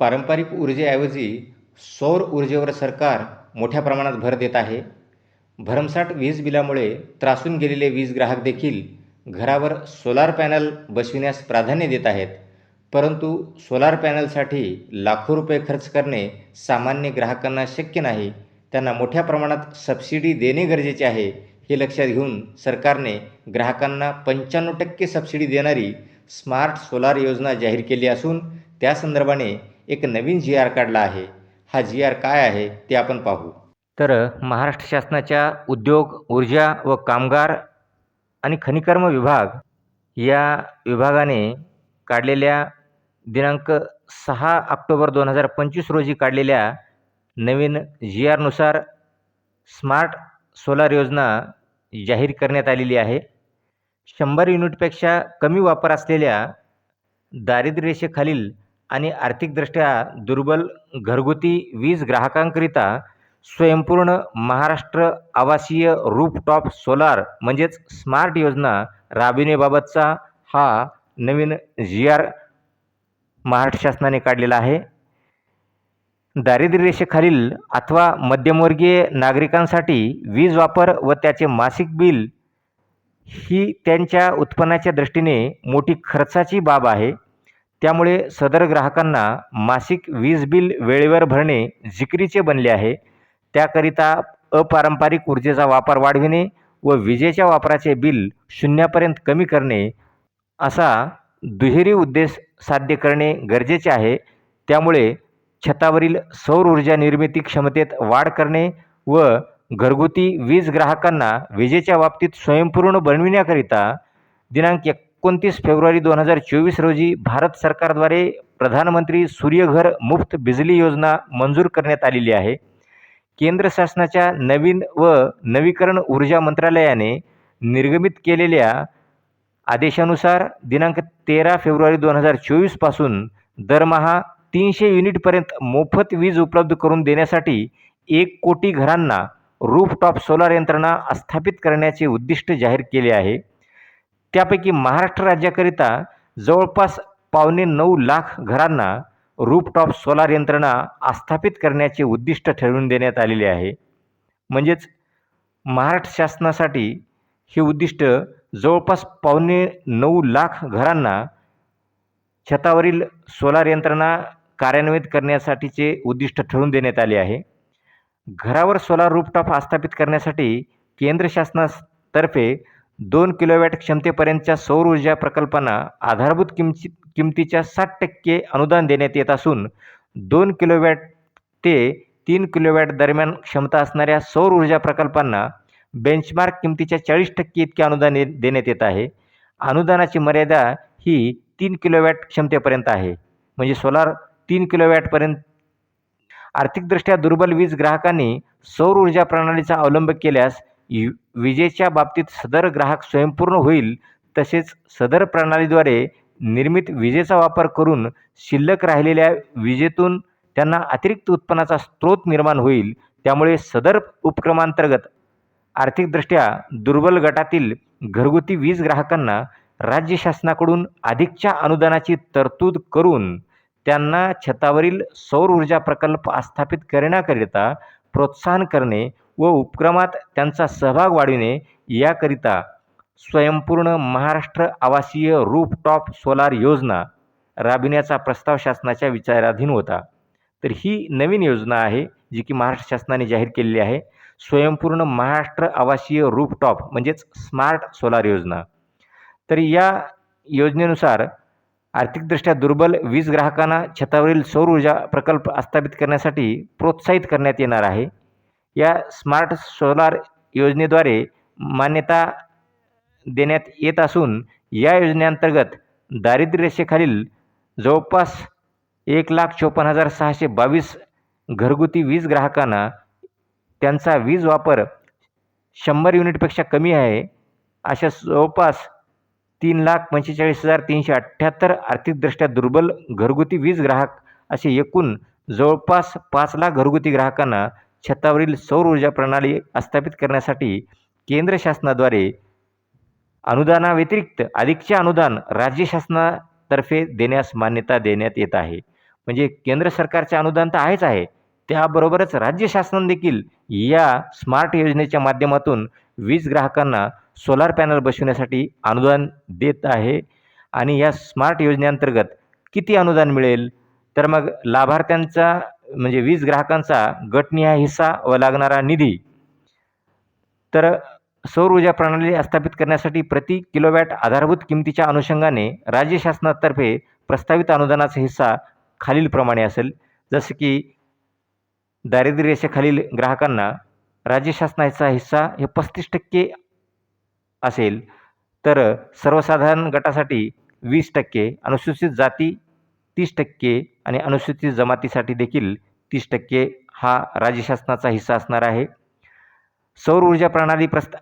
पारंपरिक ऊर्जेऐवजी सौर ऊर्जेवर सरकार मोठ्या प्रमाणात भर देत आहे. भरमसाठ वीज बिलामुळे त्रासून गेलेले वीज ग्राहक देखील घरावर सोलार पॅनल बसविण्यास प्राधान्य देत आहेत. परंतु सोलार पॅनलसाठी लाखो रुपये खर्च करणे सामान्य ग्राहकांना शक्य नाही. त्यांना मोठ्या प्रमाणात सबसिडी देणे गरजेचे आहे हे लक्षात घेऊन सरकारने ग्राहकांना पंच्याण्णव टक्के सबसिडी देणारी स्मार्ट सोलार योजना जाहीर केली असून त्या संदर्भाने एक नवीन जी आर काढला आहे. हा जी आर काय आहे ते आपण पाहू. तर महाराष्ट्र शासनाच्या उद्योग ऊर्जा व कामगार आणि खनिकर्म विभाग या विभागाने काढलेल्या दिनांक सहा ऑक्टोबर दोन हजार पंचवीस रोजी काढलेल्या नवीन जी आरनुसार स्मार्ट सोलार योजना जाहीर करण्यात आलेली आहे. शंभर युनिटपेक्षा कमी वापर असलेल्या दारिद्र्य रेषेखालील आणि आर्थिकदृष्ट्या दुर्बल घरगुती वीज ग्राहकांकरिता स्वयंपूर्ण महाराष्ट्र आवासीय रूपटॉप सोलार म्हणजेच स्मार्ट योजना राबविण्याबाबतचा हा नवीन जी आर महाराष्ट्र शासनाने काढलेला आहे. दारिद्र्य रेषेखालील अथवा मध्यमवर्गीय नागरिकांसाठी वीज वापर व त्याचे मासिक बिल ही त्यांच्या उत्पन्नाच्या दृष्टीने मोठी खर्चाची बाब आहे. त्यामुळे सदर ग्राहकांना मासिक वीज बिल वेळेवर भरणे जिकिरीचे बनले आहे. त्याकरिता अपारंपरिक ऊर्जेचा वापर वाढविणे व विजेच्या वापराचे बिल शून्यापर्यंत कमी करणे असा दुहेरी उद्देश साध्य करणे गरजेचे आहे. त्यामुळे छतावरील सौर ऊर्जा निर्मिती क्षमतेत वाढ करणे व घरगुती वीज ग्राहकांना विजेच्या बाबतीत स्वयंपूर्ण बनविण्याकरिता दिनांक एक एकोणतीस फेब्रुवारी दोन हजार चोवीस रोजी भारत सरकारद्वारे प्रधानमंत्री सूर्यघर मुफ्त बिजली योजना मंजूर करण्यात आलेली आहे. केंद्र शासनाच्या नवीन व नवीकरण ऊर्जा मंत्रालयाने निर्गमित केलेल्या आदेशानुसार दिनांक तेरा फेब्रुवारी दोन हजार चोवीसपासून दरमहा तीनशे युनिटपर्यंत मोफत वीज उपलब्ध करून देण्यासाठी एक कोटी घरांना रूफटॉप सोलार यंत्रणा स्थापित करण्याचे उद्दिष्ट जाहीर केले आहे. त्यापैकी महाराष्ट्र राज्याकरिता जवळपास पावणे नऊ लाख घरांना रूपटॉप सोलार यंत्रणा आस्थापित करण्याचे उद्दिष्ट ठरवून देण्यात आलेले आहे. म्हणजेच महाराष्ट्र शासनासाठी हे उद्दिष्ट जवळपास पावणे नऊ लाख घरांना छतावरील सोलार यंत्रणा कार्यान्वित करण्यासाठीचे उद्दिष्ट ठरवून देण्यात आले आहे. घरावर सोलार रूपटॉप आस्थापित करण्यासाठी केंद्र शासनातर्फे दोन किलोवॅट क्षमतेपर्यंतच्या सौर ऊर्जा प्रकल्पांना आधारभूत किमती किमतीच्या साठ टक्के अनुदान देण्यात येत असून दोन किलोवॅट ते तीन किलोवॅट दरम्यान क्षमता असणाऱ्या सौर ऊर्जा प्रकल्पांना बेंचमार्क किमतीच्या चाळीस टक्के इतके अनुदान देण्यात येत आहे. अनुदानाची मर्यादा ही तीन किलोवॅट क्षमतेपर्यंत आहे. म्हणजे सोलार तीन किलोवॅटपर्यंत. आर्थिकदृष्ट्या दुर्बल वीज ग्राहकांनी सौर ऊर्जा प्रणालीचा अवलंब केल्यास विजेच्या बाबतीत सदर ग्राहक स्वयंपूर्ण होईल तसेच सदर प्रणालीद्वारे निर्मित विजेचा वापर करून शिल्लक राहिलेल्या विजेतून त्यांना अतिरिक्त उत्पन्नाचा स्रोत निर्माण होईल त्यामुळे सदर उपक्रमांतर्गत आर्थिकदृष्ट्या दुर्बल गटातील घरगुती वीज ग्राहकांना राज्य शासनाकडून अधिकच्या अनुदानाची तरतूद करून त्यांना छतावरील सौर ऊर्जा प्रकल्प आस्थापित करण्याकरिता प्रोत्साहन करणे व उपक्रमात त्यांचा सहभाग वाढविणे याकरिता स्वयंपूर्ण महाराष्ट्र आवासीय रूफटॉप सोलार योजना राबविण्याचा प्रस्ताव शासनाच्या विचाराधीन होता. तर ही नवीन योजना आहे जी की महाराष्ट्र शासनाने जाहीर केलेली आहे. स्वयंपूर्ण महाराष्ट्र आवासीय रूफटॉप म्हणजेच स्मार्ट सोलार योजना. तर या योजनेनुसार आर्थिकदृष्ट्या दुर्बल वीज ग्राहकांना छतावरील सौर ऊर्जा प्रकल्प स्थापित करण्यासाठी प्रोत्साहित करण्यात येणार आहे. या स्मार्ट सोलार योजनेद्वारे मान्यता देण्यात येत असून या योजनेअंतर्गत दारिद्र्यरेषेखालील जवळपास एक लाख चोपन्न हजार सहाशे बावीस घरगुती वीज ग्राहकांना त्यांचा वीज वापर शंभर युनिटपेक्षा कमी आहे. अशा जवळपास तीन लाख पंचेचाळीस हजार तीनशे अठ्ठ्याहत्तर आर्थिकदृष्ट्या दुर्बल घरगुती वीज ग्राहक असे एकूण जवळपास पाच लाख घरगुती ग्राहकांना छतावरील सौर ऊर्जा प्रणाली स्थापित करण्यासाठी केंद्र शासनाद्वारे अनुदानाव्यतिरिक्त अधिकचे अनुदान राज्य शासनातर्फे देण्यास मान्यता देण्यात येत आहे. म्हणजे केंद्र सरकारचे अनुदान तर आहेच आहे. त्याबरोबरच राज्य शासन देखील या स्मार्ट योजनेच्या माध्यमातून वीज ग्राहकांना सोलार पॅनल बसविण्यासाठी अनुदान देत आहे. आणि या स्मार्ट योजनेअंतर्गत किती अनुदान मिळेल? तर मग लाभार्थ्यांचा म्हणजे वीज ग्राहकांचा गटनिहाय हिस्सा व लागणारा निधी. तर सौर ऊर्जा प्रणाली स्थापित करण्यासाठी प्रति किलोवॅट आधारभूत किमतीच्या अनुषंगाने राज्य शासनातर्फे प्रस्तावित अनुदानाचा हिस्सा खालीलप्रमाणे असेल. जसं की दारिद्र्य रेषेखालील ग्राहकांना राज्य शासनाचा हिस्सा हे पस्तीस टक्के असेल. तर सर्वसाधारण गटासाठी वीस टक्के अनुसूचित जाती तीस टक्के आणि अनुसूचित जमातीसाठी देखील तीस टक्के हा राज्य शासनाचा हिस्सा असणार आहे. सौर ऊर्जा प्रणाली प्रस्त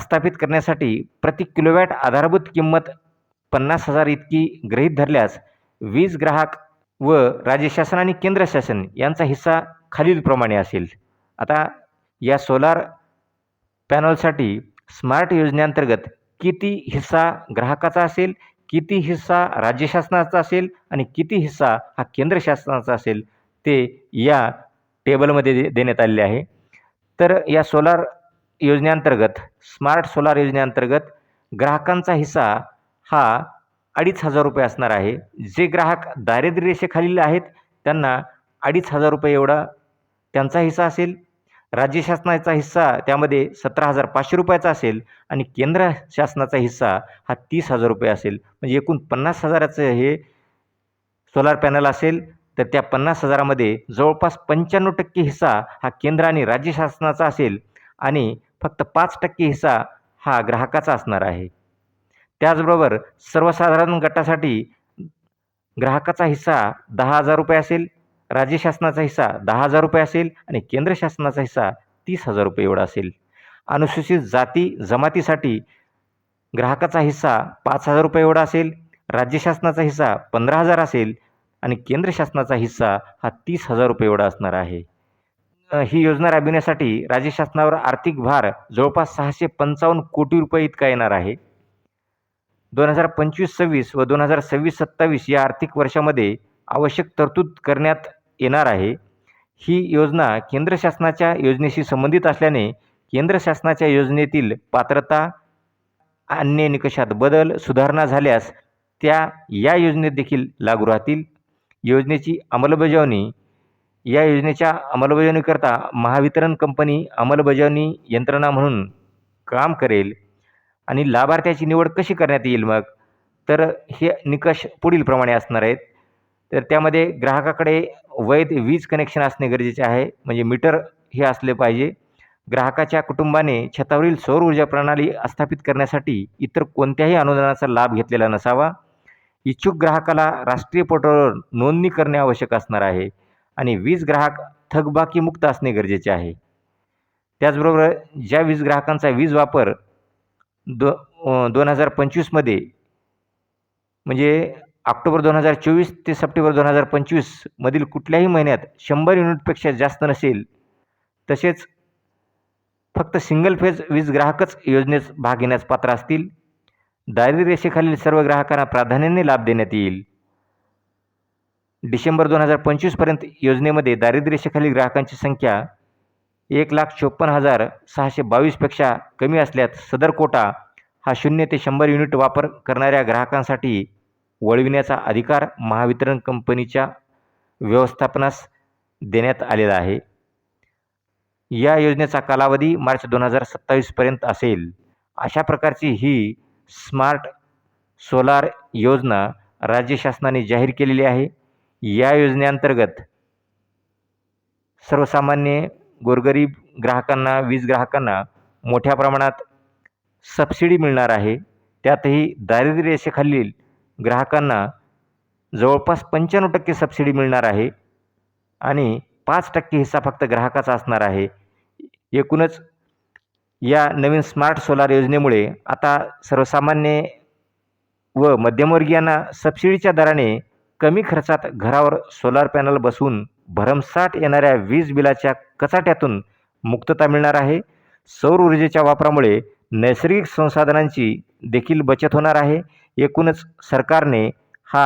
स्थापित करण्यासाठी प्रति किलोवॅट आधारभूत किंमत पन्नास हजार इतकी गृहीत धरल्यास वीज ग्राहक व राज्य शासन आणि केंद्र शासन यांचा हिस्सा खालीलप्रमाणे असेल. आता या सोलार पॅनलसाठी स्मार्ट योजनेअंतर्गत किती हिस्सा ग्राहकाचा असेल? किती हिस्सा राज्य शासनाचा असेल आणि किती हिस्सा हा केंद्र शासनाचा असेल ते या टेबलमध्ये दे देण्यात आलेले आहे. तर या सोलार योजनेअंतर्गत स्मार्ट सोलार योजनेअंतर्गत ग्राहकांचा हिस्सा हा अडीच हजार रुपये असणार आहे. जे ग्राहक दारिद्र्य रेषेखालील आहेत त्यांना अडीच हजार रुपये एवढा त्यांचा हिस्सा असेल. राज्य शासनाचा हिस्सा त्यामध्ये सतरा हजार पाचशे रुपयाचा असेल आणि केंद्र शासनाचा हिस्सा हा तीस हजार रुपये असेल. म्हणजे एकूण पन्नास हजाराचं हे सोलार पॅनल असेल तर त्या पन्नास हजारामध्ये जवळपास पंच्याण्णव टक्के हिस्सा हा केंद्र आणि राज्य शासनाचा असेल आणि फक्त पाच टक्के हिस्सा हा ग्राहकाचा असणार आहे. त्याचबरोबर सर्वसाधारण गटासाठी ग्राहकाचा हिस्सा दहा हजार रुपये असेल राज्य शासनाचा हिस्सा दहा हजार रुपये असेल आणि केंद्र शासनाचा हिस्सा तीस हजार रुपये एवढा असेल. अनुसूचित जाती जमातीसाठी ग्राहकाचा हिस्सा पाच हजार रुपये एवढा असेल राज्य शासनाचा हिस्सा पंधरा हजार असेल आणि केंद्र शासनाचा हिस्सा हा तीस हजार रुपये एवढा असणार आहे. ही योजना राबविण्यासाठी राज्य शासनावर आर्थिक भार जवळपास सहाशे पंचावन्न कोटी रुपये इतका येणार आहे. दोन हजार पंचवीस सव्वीस व दोन हजार सव्वीस सत्तावीस या आर्थिक वर्षामध्ये आवश्यक तरतूद करण्यात येणार आहे. ही योजना केंद्र शासनाच्या योजनेशी संबंधित असल्याने केंद्र शासनाच्या योजनेतील पात्रता अन्य निकषात बदल सुधारणा झाल्यास त्या या योजनेत देखील लागू राहतील. योजनेची अंमलबजावणी या योजनेच्या अंमलबजावणीकरता महावितरण कंपनी अंमलबजावणी यंत्रणा म्हणून काम करेल आणि लाभार्थ्याची निवड कशी करण्यात येईल मग? तर हे निकष पुढीलप्रमाणे असणार आहेत. तर त्यामध्ये ग्राहकाकडे वैध वीज कनेक्शन असणे गरजेचे आहे. म्हणजे मीटर हे असले पाहिजे. ग्राहकाच्या कुटुंबाने छतावरील सौर ऊर्जा प्रणाली स्थापित करण्यासाठी इतर कोणत्याही अनुदानाचा लाभ घेतलेला नसावा. इच्छुक ग्राहकाला राष्ट्रीय पोर्टलवर नोंदणी करणे आवश्यक असणार आहे आणि वीज ग्राहक थकबाकीमुक्त असणे गरजेचे आहे. त्याचबरोबर ज्या वीज ग्राहकांचा वीज वापर दो दोन हजार पंचवीसमध्ये म्हणजे ऑक्टोबर दोन हजार चोवीस ते सप्टेंबर दोन हजार पंचवीसमधील कुठल्याही महिन्यात शंभर युनिटपेक्षा जास्त नसेल तसेच फक्त सिंगल फेज वीज ग्राहकच योजनेत भाग घेण्यास पात्र असतील. दारिद्र्य रेषेखालील सर्व ग्राहकांना प्राधान्याने लाभ देण्यात येईल. डिसेंबर दोन हजार पंचवीसपर्यंत योजनेमध्ये दारिद्र्य रेषेखालील ग्राहकांची संख्या एक लाख चोपन्न हजार सहाशे बावीसपेक्षा कमी असल्यास सदर कोटा हा शून्य ते शंभर युनिट वापर करणाऱ्या ग्राहकांसाठी वळविण्याचा अधिकार महावितरण कंपनीच्या व्यवस्थापनास देण्यात आलेला आहे. या योजनेचा कालावधी मार्च दोन हजार सत्तावीसपर्यंत असेल. अशा प्रकारची ही स्मार्ट सोलार योजना राज्य शासनाने जाहीर केलेली आहे. या योजनेअंतर्गत सर्वसामान्य गोरगरीब ग्राहकांना वीज ग्राहकांना मोठ्या प्रमाणात सबसिडी मिळणार आहे. त्यातही दारिद्र्य रेषेखालील ग्राहकांना जवळपास पंच्याण्णव टक्के सबसिडी मिळणार आहे आणि पाच टक्के हिस्सा फक्त ग्राहकाचा असणार आहे. एकूणच या नवीन स्मार्ट सोलार योजनेमुळे आता सर्वसामान्य व मध्यमवर्गीयांना सबसिडीच्या दराने कमी खर्चात घरावर सोलार पॅनल बसवून भरमसाठ येणाऱ्या वीज बिलाच्या कचाट्यातून मुक्तता मिळणार आहे. सौर ऊर्जेच्या वापरामुळे नैसर्गिक संसाधनांची देखील बचत होणार आहे. एकूणच सरकारने हा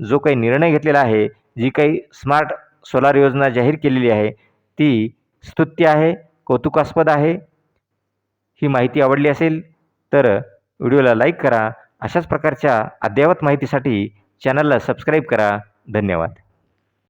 जो काही निर्णय घेतलेला आहे जी काही स्मार्ट सोलार योजना जाहीर केलेली आहे ती स्तुत्य आहे कौतुकास्पद आहे. ही माहिती आवडली असेल तर व्हिडिओला लाईक करा. अशाच प्रकारच्या अद्ययावत माहितीसाठी चॅनलला सबस्क्राईब करा. धन्यवाद.